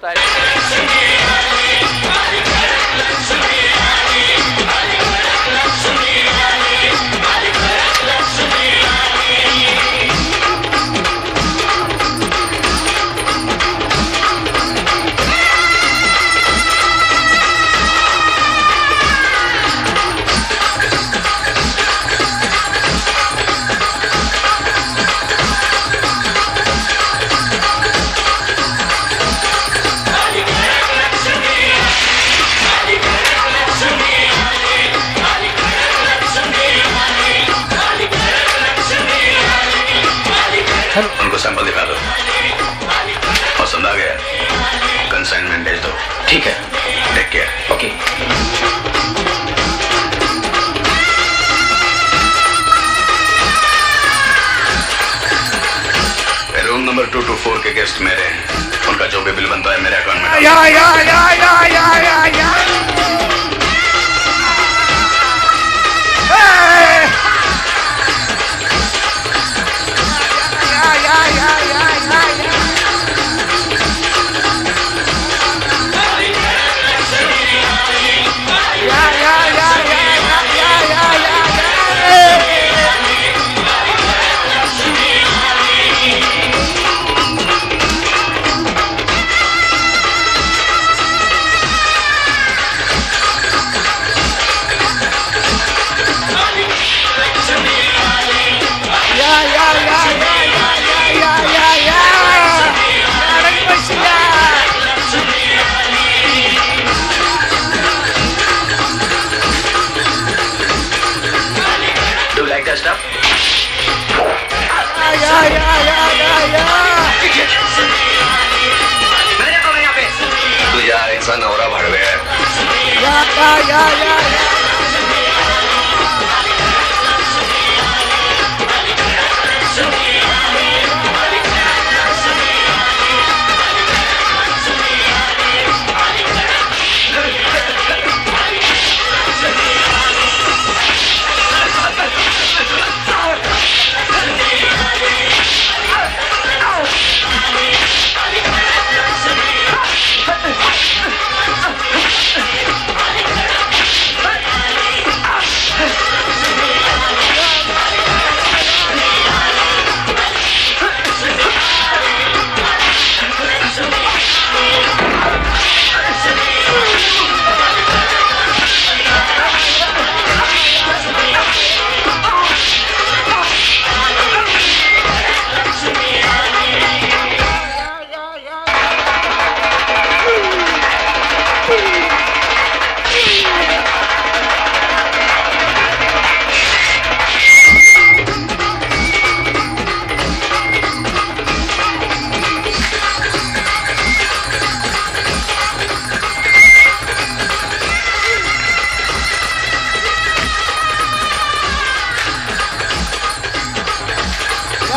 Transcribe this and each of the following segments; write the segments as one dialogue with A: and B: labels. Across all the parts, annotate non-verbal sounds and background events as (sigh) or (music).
A: State. Number two two four के guest मेरे हैं। उनका जो भी बिल बनता है मेरे अकाउंट में
B: या या या या या या या! yeah, yeah, yeah.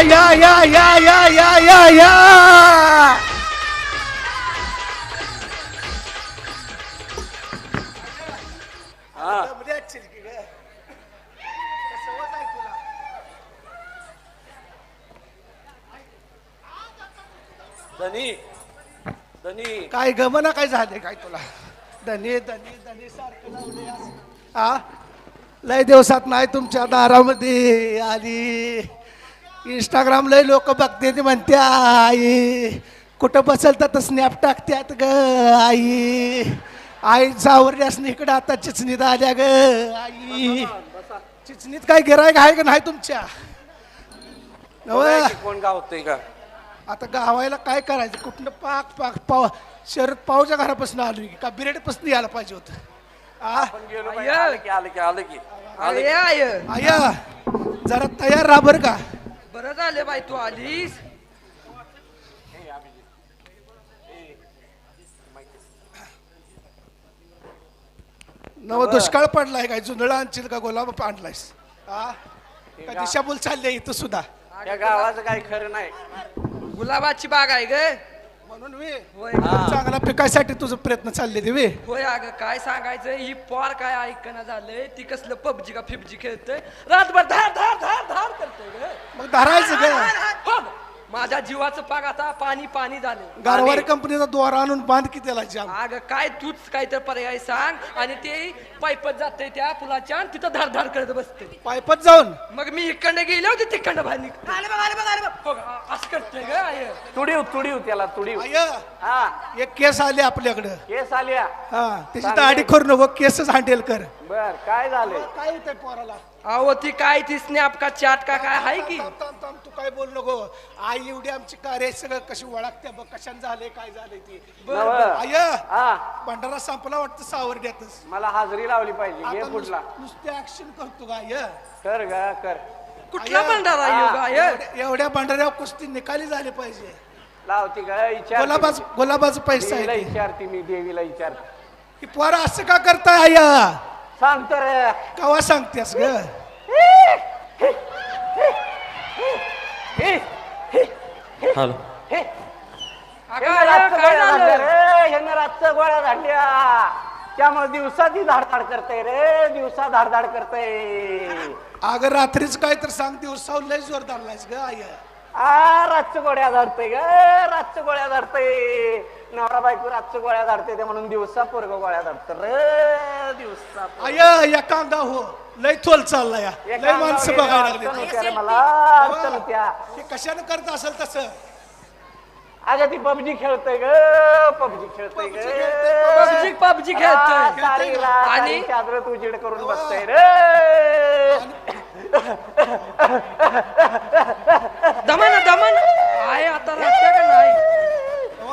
B: या या या या या या या.
C: धनी
D: धनी.
B: काय गमना काय झाले काय तुला? धनी धनी धनी सारखं असं. हा लय दिवसात नाही तुमच्या दारामध्ये आली. इंस्टाग्राम लय लोक बघते ते म्हणते आई कुठं बसल तर स्नॅप टाकत्यात ग आई. आई सावरल्यास इकडं आता चिचणीत आल्या ग आई. चिचणीत काय गिरायक आहे का नाही तुमच्या?
D: कोण गावतोय का?
B: आता गावायला काय करायचं? कुठनं पाक पाक पाव शरद पावच्या घरापासून आलो की? का बिरेडपासून यायला पाहिजे होतं?
D: आलं की आलं की आलं की.
E: आया
B: जरा तयार राहा बरं का?
E: बरं झालं बाई तू आलीस.
B: नव दुष्काळ पडलाय काय? जुंधळा आणशील का? गुलाब आणलायस. आ का दिशाभूल चालली इथं सुद्धा?
D: या गावाचं काही खरं नाही.
E: गुलाबाची बाग आहे ग.
B: म्हणून वे.
E: होय.
B: चांगला पिकायसाठी तुझं प्रयत्न चालले ते वे.
E: होय अगं काय सांगायचं ही पोर काय ऐकणं झालंय? ती कसलं पबजी का फिबजी खेळतय? रातभर धार धार धार धार करतोय ग.
B: मग धरायचं ग.
E: हो. माझ्या जीवाचं पाग आता पाणी पाणी झालं.
B: गारवारी कंपनीचा द्वारा आणून बांध की त्याला जाम.
E: अगं काय तूच काय तर पर्याय सांग. आणि ते पायपत जाते त्या पुलाच्या आणि तिथं धार धार करत बसते.
B: पायपत जाऊन?
E: मग मी इकडनं गेले होते तिकडनं बाहेर निघतो. आले बघ आले बघ आले बघ. हो, असं करतोय ग आय.
D: तुडीव तुडीव त्याला तुडीव. हा.
B: एक केस आले आपल्याकडं.
D: केस आल्या
B: हा त्याची दाढी करू नको केसच हँडल कर.
D: बर काय झालंय?
B: काय येतंय पोराला?
E: अहो ती काय ती स्नॅप का चॅट का काय आहे की?
B: थांब, थांब, थांब, तू काय बोल नको. आई एवढी आमची कार्य सगळं कशी ओळखते बघ कशाने झाले काय झाले ते.
D: नवं.
B: आय
D: हा.
B: भंडारा संपला वाटतं सावरड्यातच
D: मला हाजरी लावली पाहिजे घे
B: आता
D: फुटला
B: नुस- नुसते ऍक्शन करतो का आय.
D: कर ग कर.
E: कुठला
B: आय.
E: भंडारा योग
B: एवढ्या- एवढ्या भंडाऱ्यावर कुस्ती निकाली झाली पाहिजे.
D: लावती ग विचार
B: गुलाबाच गुलाबाचं पैसा
D: देवीला
B: आहे ते.
D: विचारते मी देवीला विचारते.
B: पोरं असं का करताय आया?
D: सांगतो रे.
B: कवा सांगतेस ग?
D: हॅलो.
E: काय झालं
D: रे ह्यानं रातचं गोळ्या झाडल्या त्यामुळे दिवसा ती धाडधाड करते रे दिवसा धाडधाड करते
B: अगं रात्रीच काय तर सांग दिवसावर लय जोर धरलायस ग आय
D: आ रातचं गोळ्या धाडते ग रातचं गोळ्या धाडते नवरा बायको रातचं गोळ्या धाडते ते म्हणून दिवसा पोरग गोळ्या धाडत रे दिवसा पोरगं.
B: आय या कांदा हो लय थोल चालला या
D: एका
B: लय माणसं बघायला
D: गेल्यावर
B: लागली
D: अडचण होत्या रे मला अडचण होत्या
B: हे कशाने करत असेल तसं
D: अगं ती पबजी खेळतय ग पबजी खेळतय ग
E: पबजी पबजी खेळतोय आणि?
D: चादर उजेड करून बसतय रे
E: दमन दमन आहे आता रस्त्या का नाही.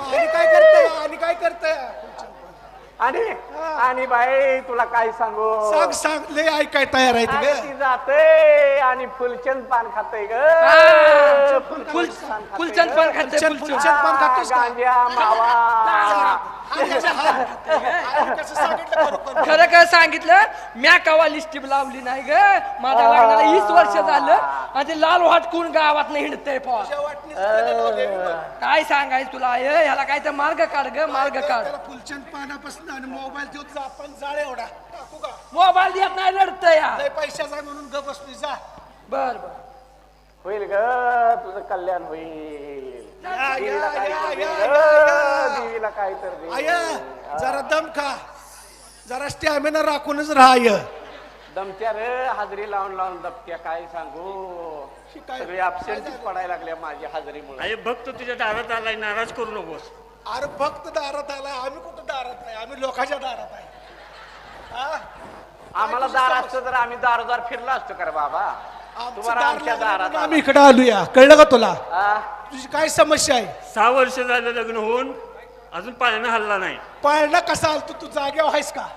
B: आणि काय करतय? आणि काय करतय?
D: आणि आणि बाई तुला काय सांगू?
B: सांग सांग. लय ऐकाय तयार आहे
D: ती जाते आणि फुलचंद पान खाते ग.
E: हा. फुल
D: फुलचंद पान खाते
E: फुलचंद
D: ग.
E: पण खाते
B: फुलचंद-
E: फुलचंद.
B: फुलचंद पान खातोस का?
D: गांजा मावा.
B: आणि कसं सांगितलं
E: खरं खरं सांगितलं? म्या कवा लिस्टी लावली नाही ग. माझ्या लग्नाला वीस वर्ष झालं आणि ते लाल वाटकून गावात नाही हिंडतंय
B: त्याला लावलंय बघ.
E: काय सांगायचं तुला? आय ह्याला काय तर मार्ग काढ ग मार्ग काढ.
B: त्याला फुलचंद पानापासून आणि मोबाईल देऊन जा आपण जाळ एवढा टाकू का?
E: मोबाईल देत नाही रडत या
B: लय पैशाचा म्हणून ग बसली जा.
E: बर बर.
D: होईल ग तुझं कल्याण होईल.
B: या,
D: देवीला
B: या,
D: काय
B: या,
D: तर दे
B: या,
D: ग,
B: या.
D: देवीला काय तर दे
B: आय जरा दम खा. जरा स्टॅमिना राखूनच राहाय
D: दमत्या रे हाजरी लावून लावून दमत्या काय सांगू?
B: शिकाय-
D: सगळे absent पडायला लागल्या माझ्या हाजरीमुळे.
F: अरे भक्त तुझ्या दारात आलाय नाराज करू नकोस.
B: अरे फक्त दारात आलाय. आम्ही कुठं दारात नाही? आम्ही लोकांच्या दारात आहे. हा?
D: आम्हाला दार असतं तर आम्ही दारोदार फिरलो असतो का रे बाबा.
B: आमचं
D: तुम्हाला
B: दार
D: आमच्या
B: लागलं
D: दारात
B: म्हणून आम्ही इकडे आलोया. कळलं का तुला?
D: आ?
B: तुझी काय समस्या आहे?
F: सहा वर्ष झालं लग्न होऊन अजून पाण्यानं हल्ला नाही.
B: पाळणा कसा आलतो तू जागेवर आहेस का?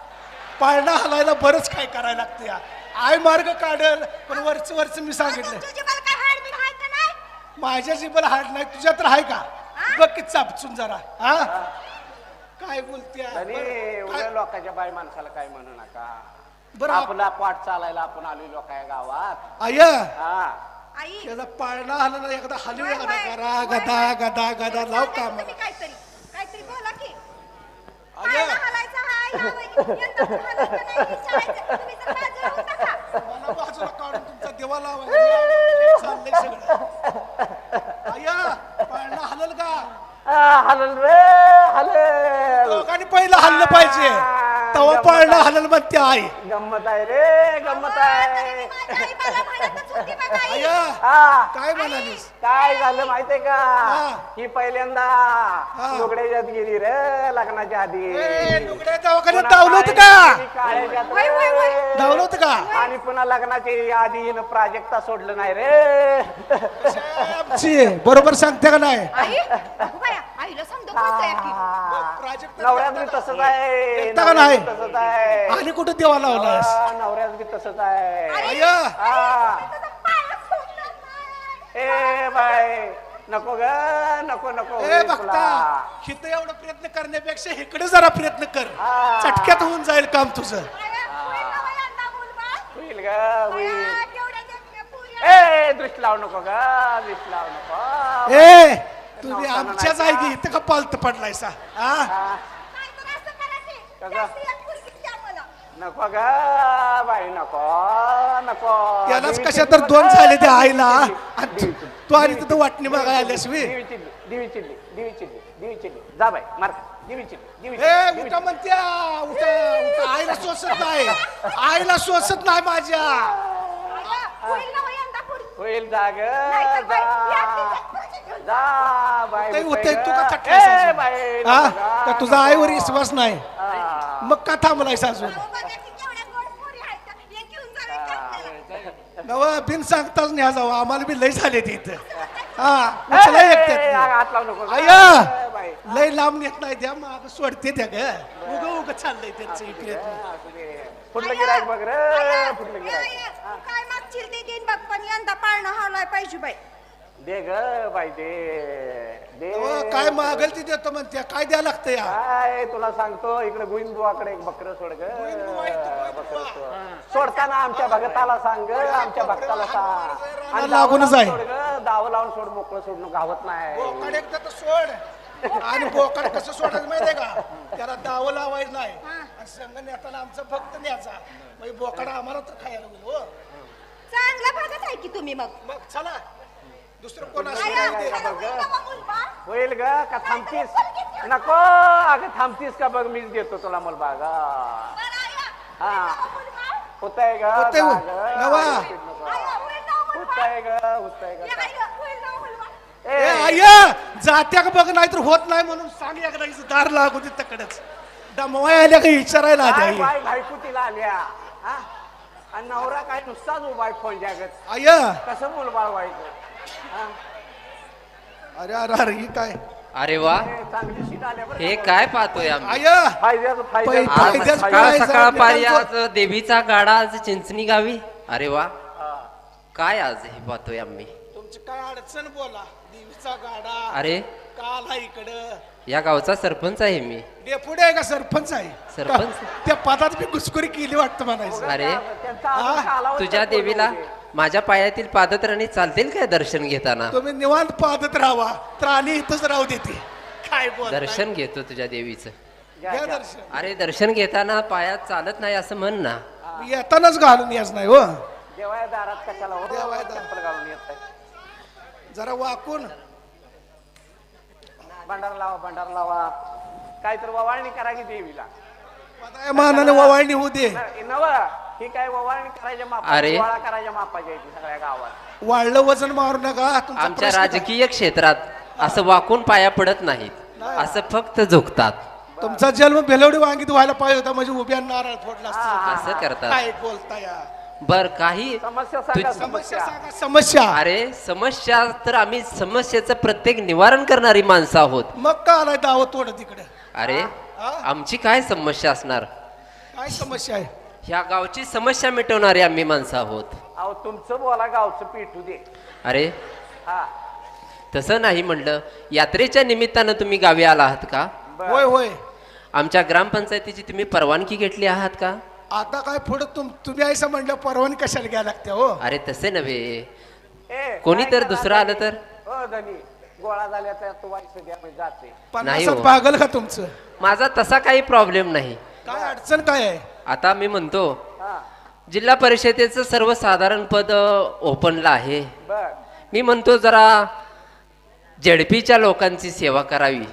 B: पाळणा हलायला बरंच काय करायला लागतं या. आय मार्ग काढल पण वरच वरच मी सांगितलं.
C: तुझी मला काय हाडबीड आहे का नाही?
B: माझ्या जीबल हाड नाही तुझ्या तर आहे का? बघ की चापचून जरा. हा? काय बोलते
D: आणि एवढ्या लोकांच्या बाई माणसाला काय म्हणू नका.
B: बरं आप-
D: आपला पाठ चालायला आपण आलो लोक गावात.
B: आय
D: हा.
C: आई.
B: त्याचा पाळणा हलला एकदा हलवी
C: होय, होय.
B: करा
C: होय,
B: गदा. गदा गदा लाव
C: सांगा
B: का
C: तुम्ही काहीतरी. काहीतरी बोला की.
B: आय
C: पायला हलायचा हाय, ह्या वही- (laughs) यंदा तर हलायचं नाही, विचारायचं. तुम्ही जर बाजूला होऊ नका.
B: मला बाजूला काढून तुमचा देवा लावायला चाललंय सगळं. आया पाळणा हलल का?
D: हलल रे हलल.
B: दोघांनी पहिलं हल्लं पाहिजे. तवा पाळणं हलल म्हणते आई
D: गंमत आहे रे गंमत आहे.
B: आय (laughs)
D: हा.
B: काय म्हणालीस?
D: काय झालं माहितीये का?
B: हा.
D: ही पहिल्यांदा. लुगड्याच्यात गेली रे लग्नाच्या आधी.
B: ए, लुगड्या दवाखान्यात
D: पुन्हा
B: धावलं होतं
D: काळ्या-
B: का?
D: काळ्याच्यात
C: वय, वय, वय.
D: रे.
B: धावलं होतं का?
D: आणि पुन्हा लग्नाची आधी हिनं प्राजक्ता सोडलं नाही रे.
B: आमची बरोबर सांगते का नाही?
C: आई अगं बाया, आईला की
B: प्राजक्त
D: नवऱ्यात बी तसंच आहे
B: एकटा का
D: नवऱ्यात
B: नाही?
D: बी तसंच आहे
B: आणि कुठं देवा लावलास
D: हा, नवऱ्यात बी तसंच आहे हा.
C: तुझं सोडणार नाही.
D: ए बाय नको ग नको नको
B: ए
D: होईल
B: बघता
D: तुला.
B: हिथं एवढं प्रयत्न करण्यापेक्षा इकडे जरा प्रयत्न कर
D: हा.
B: चटक्यात होऊन जाईल काम तुझं
C: होईल ना बाई यंदा मुलगा?
D: होईल ग होईल
C: केवढ्या.
D: ए दृष्टी लावू नको ग दृष्टी लावू नको
B: ए तुम्ही
D: का?
B: की इथं का पालत पडलायसा? हा?
D: हा. नको ग बाई नको नको.
B: त्यालाच कशा तर
D: बघ,
B: दोन झाले त्या आईला. आणि तू-
D: चिल्ली.
B: तू आणि तिथं वाटणी बघायला आल्यास वी.
D: देवी चिल्ली देवी चिल्ली देवी चिल्ली देवी चिल्ली जा बाई मार देवी चिल्ली देवी
B: ए उठा म्हणत्या उठा उठा. आईला सोसत नाही. (laughs) आईला सोसत नाही माझ्या.
C: आया, होईल.
D: होईल जा. जा
B: काही होतंय?
D: ग.
B: तू का
D: ए,
B: थकलायस
D: बाई,
B: अजून? हा का तुझा. आईवर विश्वास नाही. मग का थांबलायस अजून. नव बिन सांगताच न्या जावं आम्हाला बी लय झाले ते इथं. हा उचला
D: हात लावू नको.
B: आया लय लांब नेत नाही द्या माग सोडते त्या ग. उग उग चाललंय त्यांचं इकडे.
D: फुटलं गिरायक बघ रे फुटलं गिरायक
C: काय मागशील ते देईन बघ पण यंदा पाळणं हलाय पाहिजे बाई.
D: दे ग बाई दे
B: काय मागल ती देतो म्हणत्या काय द्या लागतं या?
D: काय तुला सांगतो इकडे गोविंदबुवाकडे एक बकर सोड ग. बकरं सोड. सोडताना आमच्या भगताला सांग ग आमच्या भक्ताला सांग. आणि
B: लागूनच
D: दाव
B: आहे.
D: लावून सोड ग दाव लावून सोड मोकळं सोडणं गावत नाही.
B: बोकड एकदा तर सोड. आणि बोकड कसं सोडायचं माहितीये का? त्याला दावं लावायचं नाही. आणि संघ नेताना आमचं फक्त न्यायचा. म्हणजे बोकडा आम्हाला तर खायला होईल हो.
C: चांगलं बघत आहे की तुम्ही मग.
B: मग चला. दुसरं कोण असं
C: होईल
D: ग का थांबतीस नको अगं थांबतीस का बघ मीच देतो तुला मुलबा ग हा.
C: बा मुलगा?
D: होतंय ग
B: होतंय,
D: जा
B: होय.
D: ग.
B: नवा. ए आय जात्या का बघ नाही तर होत नाही म्हणून सांग एकदा हिचं दार लागू दे तकडच दमवाय आल्या का विचारायला आई.
D: बाय बायको तिला आल्या हा? आणि नवरा काय नुसताच उभा आहे फोन जागत
B: आय
D: कसं मुलबाळ व्हायचं?
B: अरे अरे अरे ही काय?
G: अरे वा. हे काय पाहतोय आम्ही?
B: आय
G: आज
B: फायद्याच
G: सकाळ
B: करायचा
G: सकाळ पारी
B: आपल्याला.
G: आज देवीचा गाडा आज चिंचणी गावी. अरे वा. काय आज हे पाहतोय आम्ही?
B: तुमची काय अडचण बोला. देवीचा गाडा.
G: अरे.
B: काल आहे इकडं.
G: या गावचा सरपंच आहे मी.
B: डेपुडे आहे का सरपंच आहे?
G: सरपंच?
B: त्या पदात मी घुसखोरी केली वाटतं म्हणायचं.
G: अरे. तुझ्या देवीला. माझ्या पायातील पादत्राणी चालतील काय दर्शन घेताना?
B: तुम्ही निवांत पादत राहावा त्राणी इथंच राहू देते काय बोल
G: दर्शन घेतो तुझ्या देवीचं.
D: घ्या.
B: दर्शन.
G: अरे दर्शन घेताना पायात चालत नाही असं म्हण ना.
B: मी येतानाच घालून याच नाही हो.
D: देवाया दारात कशाला हो?
B: देवाया दारात.
D: चप्पल घालून येत आहे.
B: जरा वाकून.
D: भंडारा लावा भंडारा लावा. काहीतरी ववाळणी करा की देवीला.
B: मानाने ववाळणी होऊ दे.
D: नव. ही काय करायच्या मापा
G: अरे.
D: गोळा करायच्या मापाच्या आहे ती सगळ्या गावात.
B: वाढलं वजन मारू नका तुमचा
G: आमच्या
B: प्रश्न?
G: राजकीय क्षेत्रात असं वाकून पाया पडत नाहीत असं फक्त झुकतात.
B: तुमचा जन्म बेलवडी वांगीत व्हायला पाहिजे होता म्हणजे उभ्या नारळ फोडला असता.
G: असं करतात.
B: काय बोलता या?
G: बर काही
D: समस्या सांगा
G: तुझ-
B: समस्या
D: समस्या
B: सांगा समस्या.
G: अरे समस्या तर आम्ही समस्येचं प्रत्येक निवारण करणारी माणसं आहोत.
B: मग का आलाय दावत तोड तिकडे
G: अरे आमची काय समस्या असणार?
B: काय समस्या आहे?
G: ह्या गावची समस्या मिटवणारी आम्ही माणसं आहोत.
D: अहो तुमचं बोला गावचं पिठू दे.
G: अरे
D: हा.
G: तसं नाही म्हणलं. यात्रेच्या निमित्तानं तुम्ही गावी आला आहात का?
D: बर.
B: होय होय.
G: आमच्या ग्रामपंचायतीची तुम्ही परवानगी घेतली आहात का?
B: आता काय पुढे तुम तुम्ही असं म्हणलं परवानगी कशाला घ्यायला लागते हो?
G: अरे तसे नव्हे.
D: ए,
G: कोणी
D: काय
G: तर
D: करा
G: दुसरं आलं
D: धनी?
G: तर?
D: हो धनी. गोळा झाल्या तर तू वाईस द्या मी जाते.
B: पन्नासात
G: हो.
B: का तुमचं?
G: माझा तसा काही प्रॉब्लेम नाही.
B: काय अडचण काय आहे?
G: आता मी म्हणतो
D: हा.
G: जिल्हा परिषदेचं सर्वसाधारण पद ओपनला आहे. मी म्हणतो जरा जेडपीच्या लोकांची सेवा करावी.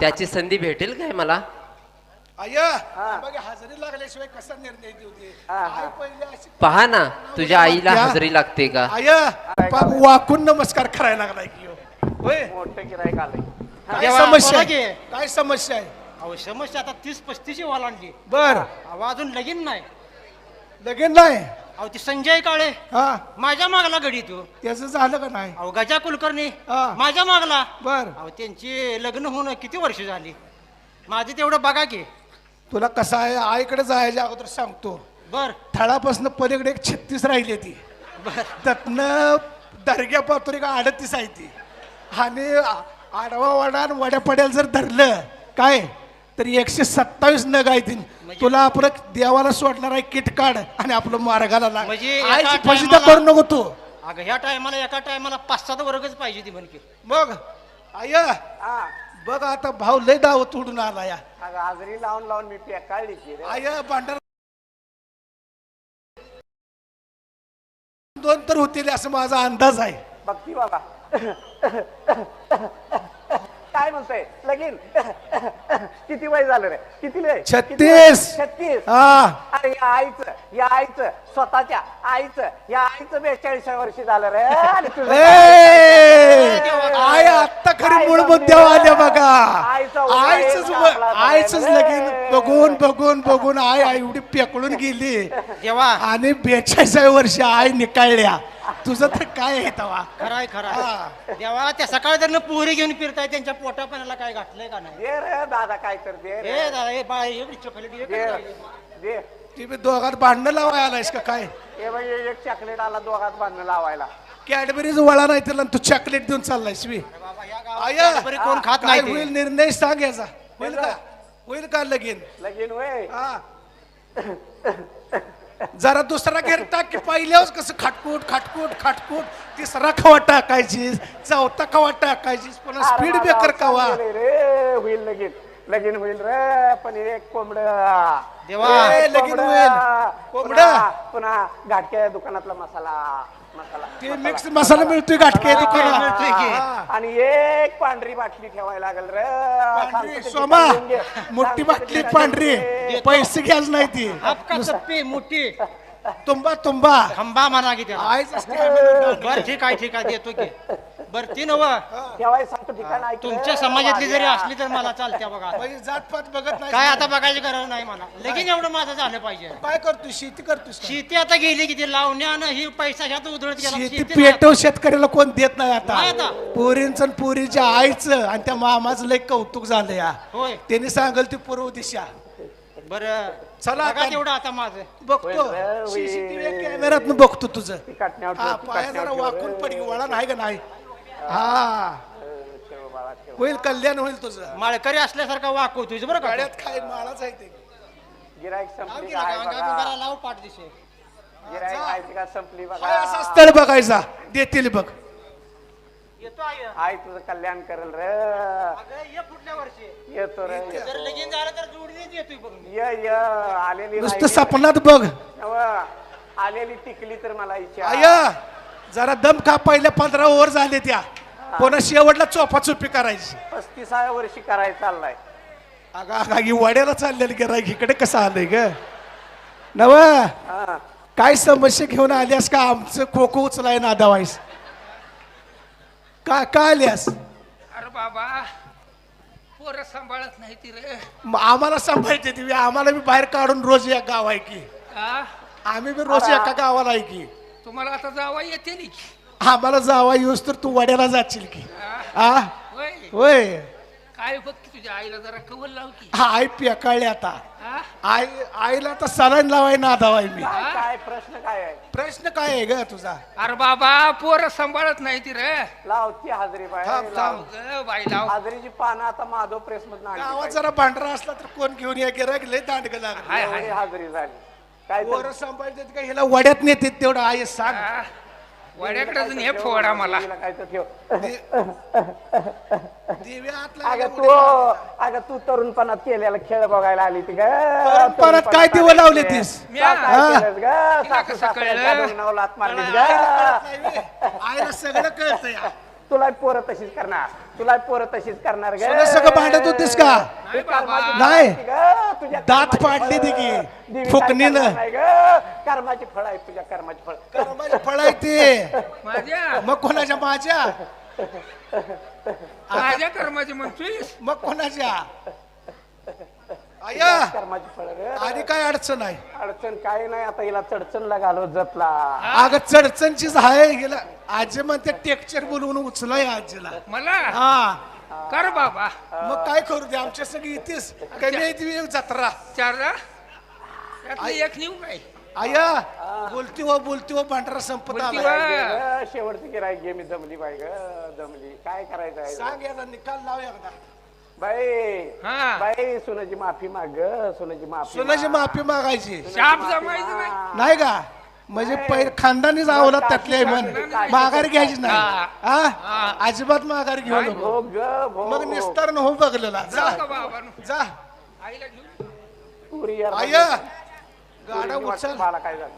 G: त्याची संधी भेटेल काय मला?
B: आय बघा हजेरी लागल्याशिवाय कसा निर्णय देऊ दे? आई पहिले अशी
G: पहा ना तुझ्या आईला. हजेरी लागते का?
B: वाकून नमस्कार करायला लागलाय
D: आलंय.
B: काय समस्या आहे?
H: अहो समस्या आता तीस पस्तीस ओलांडली
B: बर.
H: अहो अजून लगीन नाही.
B: लगेन नाही?
H: अहो ती संजय काळे.
B: हा.
H: माझ्या मागला गडी तू.
B: त्याचं झालं का नाही?
H: अहो गजा कुलकर्णी.
B: हा.
H: माझ्या मागला.
B: बर.
H: अहो त्यांची लग्न होऊन किती वर्ष झाली? माझे तेवढं बघा की.
B: तुला कसं आहे? आईकडे जायच्या अगोदर सांगतो.
H: बर.
B: थळापासून पलीकडे एक छत्तीस राहिली ती.
H: बर.
B: त्यातनं दर्ग्या पातोरी का अडतीस आहे ती. आणि आ- आडवा वाडा आणि वड्या पड्याला जर धरलं काय? तर एकशे सत्तावीस नग आहे ती तुला आपलं देवाला सोडणार आहे किट काढ आणि आपलं मार्गाला लाग.
H: म्हणजे एका
B: आईची फजिता
H: टायमाला-
B: करू नको तू.
H: अगं ह्या टायमाला एका टायमाला पाच सात वर्गच पाहिजे ती म्हणकी.
B: मग आय
D: हा.
B: बघ आता भाऊ लय डाव तोडून आला या
D: अगं हाजरी लावून लावून मी पेकाळली की रे.
B: आय भांडार दोन तर होतील असं माझा अंदाज आहे.
D: बघती बाबा. काय म्हणतोय लगीन किती वय झालं रे? किती लय
B: छत्तीस.
D: छत्तीस.
B: हा.
D: अरे या आईचं या आईचं स्वतःच्या आईचं या आईचं बेचाळीस वर्षी झालं रे. (laughs) आणि तुझं?
B: ए, आई आत्ता खरी मूळ मुद्द्यावर आल्या बघा.
D: आईचा
B: आईच. लगीन बघून बघून बघून आई आई एवढी पेकळून गेली.
H: देवा.
B: आणि बेचाळीसाव्या वर्षी आई निकाळल्या. तुझं तर काय आहे तवा?
H: खराय खराय. देवा त्या सकाळ जर पोरी घेऊन फिरताय त्यांच्या पोटापणाला काय घातलंय का नाही?
D: दे रे दादा काय तर दे रे.
H: ए दादा ए बाळ एवढी चॉकलेट
D: दे
H: एक
D: दे.
B: ती बी दोघात भांडणं लावाय आलायस का काय?
D: हे बघ हे एक चॉकलेट आला दोघात बांधणं लावायला.
B: कॅडबरीज वळा नाही त्याला तू चॉकलेट देऊन चाललायस मी. आया
H: बरी कोण खात
B: काय
H: नाही
B: होईल निर्णय सांग याचा. होईल का? होईल का लगीन?
D: लगीन वय
B: हा. (coughs) जरा दुसरा घेर टाक की पहिल्यावर कसं खाटकूट खाटकूट खाटकूट. तिसरा खवा टाकायची चौथा खवा टाकायची पुन्हा स्पीड ब्रेकर कवा?
D: रे. होईल लगीन. लगीन होईल रे पण एक कोंबड.
H: देवा.
B: लगीन होईल. कोंबडं.
D: पुन्हा घाटक्या दुकानातला मसाला.
B: ते
D: मसाला.
B: मिक्स मसाला मिळतोय घाटके दुकानात
H: मिळतोय की.
B: हा.
D: आणि एक पांढरी बाटली ठेवायला लागेल रे
B: पांढरी
D: सांगतो ते
B: सोमा
D: घेऊन घे.
B: मोठी बाटली पांढरी. पैसे घ्यायला नाही ती
H: आपका सप्पी मोठी
B: तुंबा तुंबा
H: खंबा म्हणा की त्याला
B: आईच असते (laughs)
H: बर ठीक आहे ठीक आहे देतो की बर ती नव.
D: ठेवायला सांगतो ठिकाण ऐक रे.
H: तुमच्या समाजातली जरी असली तर मला चालत्या बघा.
B: म्हणजे जातपात बघत नाही.
H: काय आता बघायची गरज नाही मला. लगीन एवढं माझं झालं पाहिजे.
B: काय करतोय शेती करतोस का?
H: शेती आता गेली किती लावण्यानं ही पैसा ह्यात उधळत गेला.
B: शेती
H: शेती नाही
B: पेटव शेतकऱ्याला कोण देत नाही आता.
H: नाही आता.
B: पोरींच पोरीच्या आईचं आणि त्या मामाचं लय कौतुक झालं या
H: होय.
B: त्यांनी सांगल ती पूर्व दिशा.
H: बर.
B: चला
H: बघा
B: आता.
H: तेवढं आता माझं.
B: बघतो.
D: होय, होय.
B: सीसीटीव्ही कॅमेऱ्यात बघतो तुझं.
D: ती काटण्यावर
B: हा
D: ठेव, ती
B: पाय
D: काटण्यावर
B: जरा
D: ठेव.
B: वाकून
D: रे.
B: पडी वळा नाही का नाही? हा. होईल कल्याण होईल तुझं.
H: माळकरी असल्यासारखा वाकव तुझं बरं का?
B: गाड्यात काय माळाच आहे ते.
D: गिराईक
H: लाव
D: संपली
H: की
D: का? आहे
H: लगा, अंगा
D: बघा.
H: बिंगाला लाव पाठ दिसे
D: गिराईक आहे का? संपली
B: काय असा
D: बघा
B: स्थळ बघायचा. देतील बघ.
H: येतो आहे
D: आई तुझं कल्याण करेल रे.
H: अगं ये पुढल्या वर्षी.
D: येतो रे येतो.
H: जर लगीन झालं तर जोडीनेच येतोय बघ मी.
D: ये ये. आलेली
B: नुसतं. सपनात बघ.
D: नवं. आलेली टिकली तर मला इच्छा.
B: आय. जरा दम खा पहिल्या पंधरा ओव्हर झाले त्या. पुन्हा शेवटला चोपा चोपी करायची.
D: पस्तीसाव्या वर्षी करायला चाललाय.
B: अगा अगा ही वड्याला चाललेलं गिराईक इकडे कसं आलंय ग? नव
D: हा.
B: काय समस्या घेऊन आल्यास का आमचं खोखो उचलाय ना दवाईस का काय आल्यास?
E: अरे बाबा पोरं सांभाळत नाही ती रे.
B: मग आम्हाला सांभाळते ती. आम्हाला बी बाहेर काढून रोज एक गाव आहे की.
E: आ?
B: आम्ही बी रोज एका गावाला आहे की.
E: तुम्हाला आता जावा येते नी
B: आम्हाला जावा येऊस तर तू वड्याला जाशील की.
E: आ? होय.
B: होय.
E: काय बघ की तुझ्या आईला जरा कवल लाव की.
B: हा, आई पेकाळली आता? आई आईला तर सलाईन लावाय ना दावाय मी.
D: काय काय प्रश्न काय आहे?
B: प्रश्न काय आहे ग तुझा?
E: अरे बाबा पोरं सांभाळत नाही ती रे.
D: लावती हाजरी बाय
B: थांब,
D: लाव.
E: ग बाई लाव.
D: हाजरीची पानं आता माधव प्रेस मधून
B: गावात जरा भांडरा असला तर कोण घेऊन या गिरायक लय दांडग लागलं.
E: हाय हाय.
D: हाजरी झाली. काय
B: वर सांभाळतात का हिला वड्यात नेते तेवढं आहे सांग?
E: वड्याकडेच ने फोडा मला
D: काय तर ठेव
B: दिव्या आतला
D: अगं
B: गेला
D: तू अगं तू तरुणपणात केलेला खेळ बघायला आली ती ग
B: तरुणपणात काय दिवं लावले तीस?
E: म्या?
B: हा?
E: तिला कसं कळलं?
D: नवलात मारलीस ग.
B: आईला सगळं कळतं या
D: तुला पोरं तशीच करणार तुला पोरं तशीच करणार ग
B: सोनं सगळं भांडत होतीस का? नाही.
D: ग,
B: दात पाडली. ती की, फुकणीनं.
D: कर्माची फळ आहे तुझ्या कर्माची फळ.
B: कर्माचे फळ आहे ते.
E: माझ्या?
B: मग कोणाच्या माझ्या?
E: माझ्या कर्माचे म्हणतोयस?
B: मग कोणाच्या? आया.
D: कर्माची फळ ग.
B: आणि काय अडचण आहे?
D: अडचण काय नाही आता हिला चडचणला घालवत जपला.
B: अगं चडचणचीच आहे. गेला आजी म्हणते टेक्चर बोलवून उचलाय आजीला.
E: मला?
B: हा.
E: कर बाबा.
B: मग काय करू दे आमच्या सगळी इथेच. कमी आहे ती एक जत्रा.
E: चार एक नेऊ काय?
B: आया बोलती हो बोलती हो भांडरा संपत
E: बोलती
B: आला
E: हो.
D: ग, शेवटची गिराय घे मी जमली बाई ग जमली. काय करायचं आहे?
B: सांग याला निकाल लाव एकदा.
D: बाई
E: हा.
D: बाई सोनाची माफी माग सोनाची माफी
B: सोनाची
D: माग.
B: माफी मागायची.
E: शाप जमायचं नाही.
B: नाही का? म्हणजे पहिले खानदानीच आवला त्यातले आहे म्हण. माघार घ्यायची नाही. हा. अजिबात माघार घेऊ नको. मग निस्तार न हो बघलेला. जा. जा
E: आईला घेऊन
D: पुरी यार
B: आय. गाडा उचल.
D: मला काय झालं?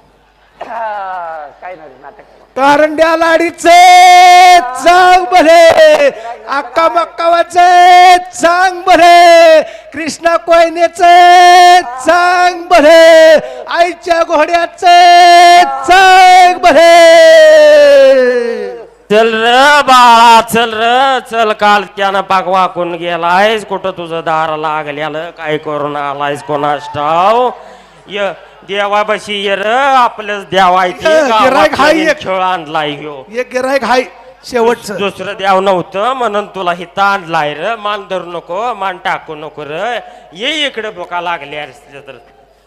D: काय नाही नाटक.
B: कारंड्या लाडीचे चांग भले अक्का मक्कावाचे चांग भले कृष्णा कोयनेचे चांग भले आईच्या घोड्याचे चांग भले
I: चल र बाळा चल र चल काल त्यानं पाक वाकून गेलायस. कुठं तुझं दार लागल्यालं? काय करून आलायस कोणास ठाव? य देवाबशी ये र आपलंच देवायची
B: य, गिऱ्हाईक हाय एक.
I: खेळ आणलाय ह्यो.
B: एक गिरायक हाय शेवटचं.
I: दुसरं द्याव नव्हतं म्हणून तुला हिथं आणलाय र. मान धरू नको मान टाकू नको र. ये इकडे बोका लागले तर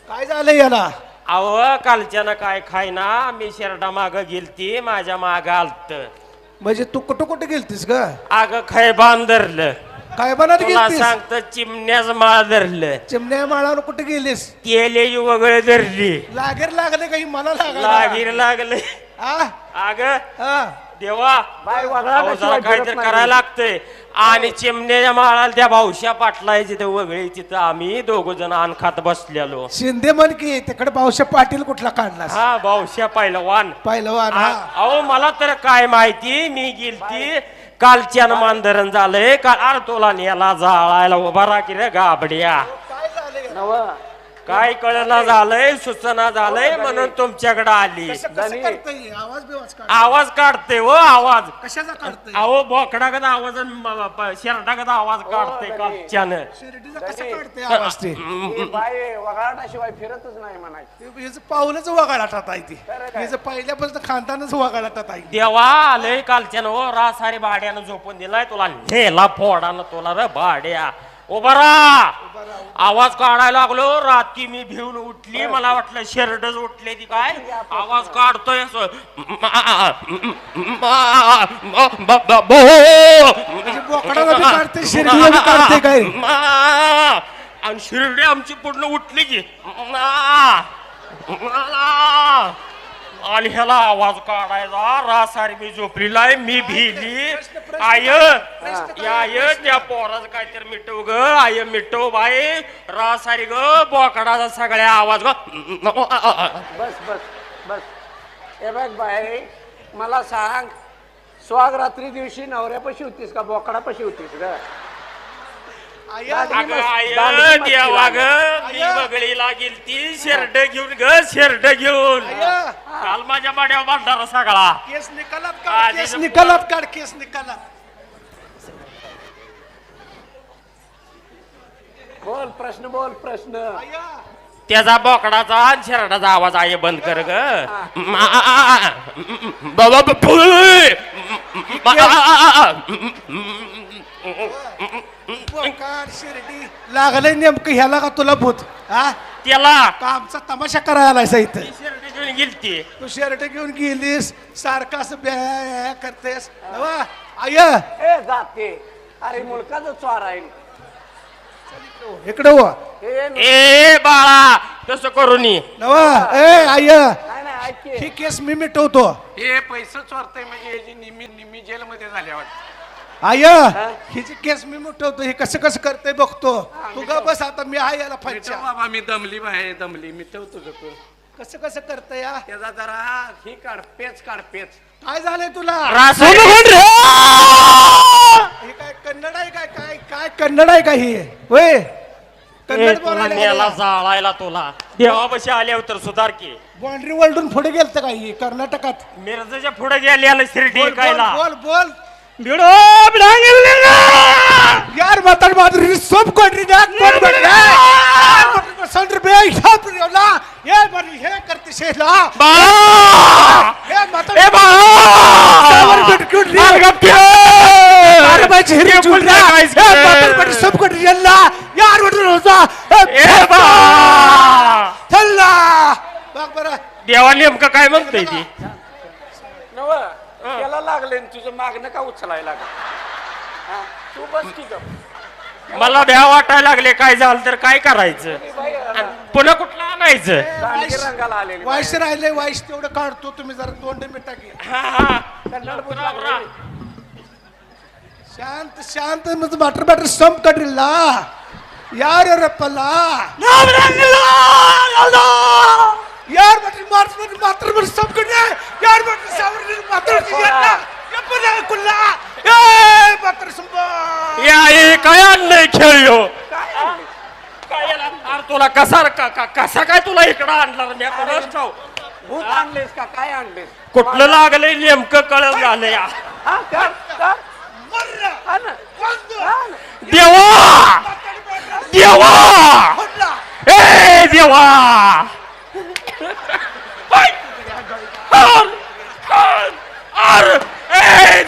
B: काय झालं याला?
I: अव कालच्यानं काय खायना मी शेरडा माग गेलती माझ्या माग आलत.
B: म्हणजे तू कुठं कुठं गेलतीस ग?
I: अग खैबान धरलं
B: काय बनत
I: तुला सांगतो चिमण्याच माळ धरलं.
B: चिमण्या माळावर कुठे गेलीस?
I: तेले वगळ धरली.
B: लागेर लागले काही मला लागला
I: लागीर लागले.
B: हा
I: अग
B: हा
I: देवा
D: बाय वगळा
I: अहो, जरा
D: कशी
I: काहीतरी करायला लागतंय. आणि चिमण्याच्या माळाला त्या भाऊशा पाटलाय तिथे वगळी तिथं आम्ही दोघ जण अन्न खात बसलेलो.
B: शिंदे म्हण की तिकडे पावशा पाटील कुठला काढलास?
I: हा भाऊशा पहिलवान.
B: पहिलवान हा.
I: अहो मला तर काय माहिती मी गेलती. कालच्यानं मानधरण झालंय. काल अरे तुला नेला जाळायला उभा राहा की रे गाबड्या
D: नव.
I: काय कळना झालंय सूचना झालंय म्हणून तुमच्याकडे आली.
B: कसं आवाज बिवाज काढ
I: आवाज काढते हो आवाज.
B: कशाचा
I: अहो बोकडागत आवाज शेरडागत आवाज काढते कालच्यानं
B: शिर्डीचा कसा काढतोय आवाज? ते
D: ही बाई वगाटाशिवाय फिरतच नाही म्हणायची.
B: हिचं पाऊलच वगाळाटात आहे ती. हिचं पहिल्यापासून खानदानच वगाळाटात आहे.
I: देवा आलंय कालच्यानं हो रासारी भाड्यानं झोपून दिलाय तुला. नेला फोडानं तुला रे भाड्या. उभा राहा. आवाज काढायला लागलो रात्री मी भिवून उठली मला वाटलं शेरडच उठले ती काय? आवाज काढतोय असं.
B: म्हणजे बोकडाला बी काढते शिर्डीला बी काढते काय?
I: आणि शिर्डी आमची पूर्ण उठली की. आणि ह्याला आवाज काढायचा रासारी मी झोपलेला आहे मी भिली. आय या त्या पोराचं काहीतरी मिटव ग आय मिटव बाई. रासारी ग बोकडाचा सगळ्या आवाज ग.
D: बस बस बस. हे बघ बाई मला सांग स्वाग रात्री दिवशी नवऱ्यापाशी होतीस का बोकडापाशी होतीस ग?
I: अगं आय देवा ग मी बगळीला गेलती शेरड घेऊन ग शेरड घेऊन काल माझ्या माड्या भांडारा सगळा
B: केस निकालात
I: हा,
B: काढ केस
I: त्याचं-
B: निकालात काढ केस निकालात
D: बोल प्रश्न बोल प्रश्न
I: त्याचा बोकडाचा आणि शेरडाचा आवाज आहे बंद कर ग बाबा फुल
B: बोकाड शिर्डी. लागलंय नेमकं ह्याला का तुला भूत? हा?
I: त्याला?
B: का आमचा तमाशा करायला इथं?
I: शेरडी घेऊन गेलती.
B: तू शर्ट घेऊन गेलीस सारखं असं ब्या करतेस. नवा आय
D: ए जाते. अरे मुलकाच स्वार आहे.
B: इकडे हो
D: हे. न-
I: ए बाळा तसं करून ये.
B: नवा ए आय
D: नाही नाही ऐक की.
B: ही केस मी मिटवतो.
D: हे पैसे चोरतय म्हणजे याची निम्मी निम्मी जेलमध्ये झाल्यावर.
B: आय! हिची केस मी मिटवतो हे कसं कसं करते बघतो. तू ग बस आता मी आहे याला
D: मिटव
B: पंचा
D: बाबा मी दमली बाहेर दमली. मिटव तुझं तू.
B: कसं कसं करत या
D: त्याचा जरा ही काढ पेच काढ पेच.
B: काय झालंय तुला? हे काय कन्नड आहे काय? काय काय कन्नड आहे का ही? होय? कन्नड
I: तुला नेला
B: बोलायला
I: जाळायला तुला. देवापाशी आल्यावर तर सुधार की.
B: बाउंड्री वळडून पुढे गेलत का ही? कर्नाटकात.
I: मिरजाच्या पुढे गेल्याला शिर्डी
B: बोल बोल बोल बोल.
I: बिडो बिडांगेलेला.
B: यार मातार माधुरी सब कोटरी नाक कोट बट गए संडर बे या प्रियोला ये बन हे करते शेला
I: बा
B: हे मातार
I: ए बा
B: सावर बट क्यों ली
I: अरे गप्प ठेव.
B: अरे भाई झेरी
I: हे
B: चुल
I: पुढचं
B: रहा
I: काहीच
B: हे
I: नाही.
B: मातार बट सब कोटरी यल्ला यार बट रोजा
I: ए बा
B: चल्ला बघ बरं।
I: देवा नेमकं काय म्हणतोय ती?
D: नव. त्याला लागले तुझं मागणं का उचलायला लागलं? हा, तू बस की गप.
I: मला भ्या वाटायला लागले काय झालं तर काय करायचं? आणि पुन्हा कुठलं आणायचं?
D: दांडगी रंगाला आलेली
B: राहिले वाईस तेवढं काढतो तुम्ही जरा दोन मिनिटा की.
I: हा, हा.
D: कन्नड बोल
I: राम, राम.
B: शांत शांत मग बॅटर बॅटर सम कटला यार बॅटर मार्च बॅटर सम कटले यार बॅटर सावर मात्र जिल्ला यप्पला कुल्ला। ए बॅटर संबा
I: या हे काय खेळलो काय तुला कसा का- का- कसा काय तुला इकडं आणला? रे? मी कोणास ठाऊ.
D: भूत आणलेस का? काय आणलेस?
I: कुठलं लागलंय नेमकं कळत झालं या
D: हा कर कर हा ना. हा ना.
I: देवा! देवा! ए देवा! আর আর এই